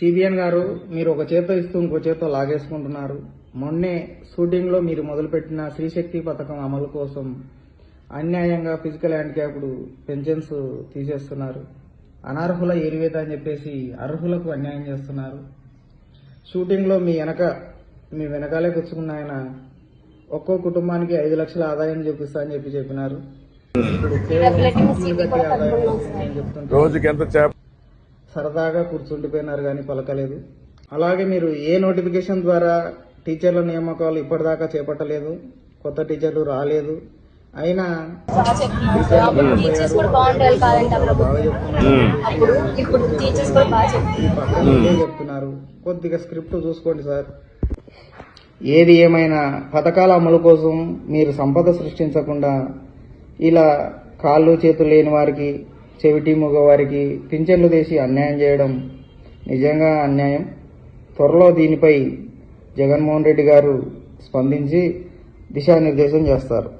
CBN గారు మీరు ఒక చేత్తో ఇస్తూ ఇంకో చేత్తో లాగేసుకుంటున్నారు. మొన్నే షూటింగ్లో మీరు మొదలుపెట్టిన శ్రీశక్తి పథకం అమలు కోసం అన్యాయంగా ఫిజికల్ హ్యాండిక్యాప్డ్ పెన్షన్స్ తీసేస్తున్నారు. అనర్హుల ఏరివేత అని చెప్పేసి అర్హులకు అన్యాయం చేస్తున్నారు. షూటింగ్లో మీ వెనక మీ వెనకాలే కూర్చుకున్న ఆయన ఒక్కో కుటుంబానికి ఐదు లక్షల ఆదాయం చూపిస్తా అని చెప్పి చెప్పినారు. ఇప్పుడు కేవలం ఫీజు సరదాగా కూర్చుండిపోయినారు కానీ పలకలేదు. అలాగే మీరు ఏ నోటిఫికేషన్ ద్వారా టీచర్ల నియామకాలు ఇప్పటిదాకా చేపట్టలేదు? కొత్త టీచర్లు రాలేదు? అయినా చెప్తున్నారు. కొద్దిగా స్క్రిప్ట్ చూసుకోండి సార్. ఏది ఏమైనా పథకాల అమలు కోసం మీరు సంపద సృష్టించకుండా ఇలా కాళ్ళు చేతులు లేని వారికి చెవిటి మగవారికి పింఛన్లు తీసి అన్యాయం చేయడం నిజంగా అన్యాయం. త్వరలో దీనిపై జగన్మోహన్ రెడ్డి గారు స్పందించి దిశానిర్దేశం చేస్తారు.